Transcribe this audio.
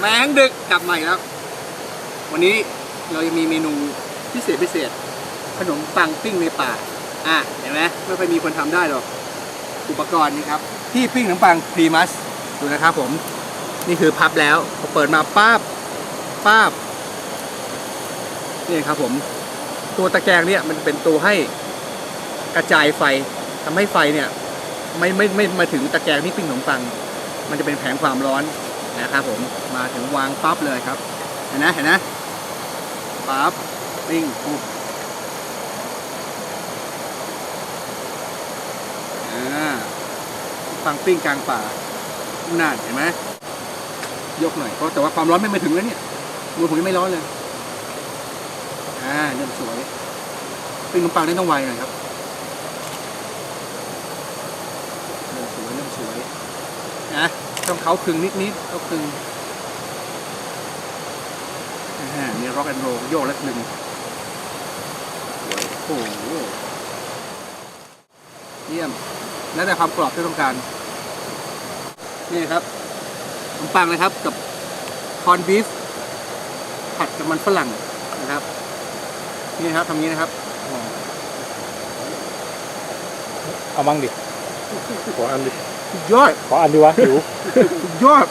แมงดึกกลับมาอีกแล้ว วันนี้เราจะมีเมนูพิเศษพิเศษ ขนมปังปิ้งในป่า อะเห็นไหมไม่ค่อยมีคนทำได้หรอก อุปกรณ์นี่ครับ ที่ปิ้งขนมปังพรีมัสดูนะครับผม นี่คือพับแล้วพอเปิดมาป้าบป้าบนี่ครับผม ตัวตะแกรงเนี่ยมันเป็นตัวให้กระจายไฟทำให้ไฟเนี่ย ไม่ไม่ไม่มาถึงตะแกรงที่ปิ้งขนมปัง มันจะเป็นแผงความร้อน นะครับผมมาถึงวางปั๊บเลยครับ เห็นนะเห็นนะปั๊บปิ้งปุ๊บอ่าปังปิ้งกลางป่าน่านเห็นไหมยกหน่อยเพราะแต่ว่าความร้อนไม่มาถึงแล้วเนี่ยมือผมยังไม่ร้อนเลยอ่าเริ่มสวยปิ้งขนมปังนี่ต้องไวหน่อยครับเริ่มสวยเริ่มสวยนะ ต้องเขาคึงนิดนิดๆเขาคึงอ่ามีร็อกแอนโรโยกและคลึงโอ้โหเยี่ยม แล้วแต่ความกรอบที่ต้องการ นี่ครับขนมปังนะครับกับคอนบีฟผัดกับมันฝรั่งนะครับ นี่ครับทำนี้นะครับออเอามั่งดิ ขออันดิสุดยอดขออันดิวะหิวสุดยอด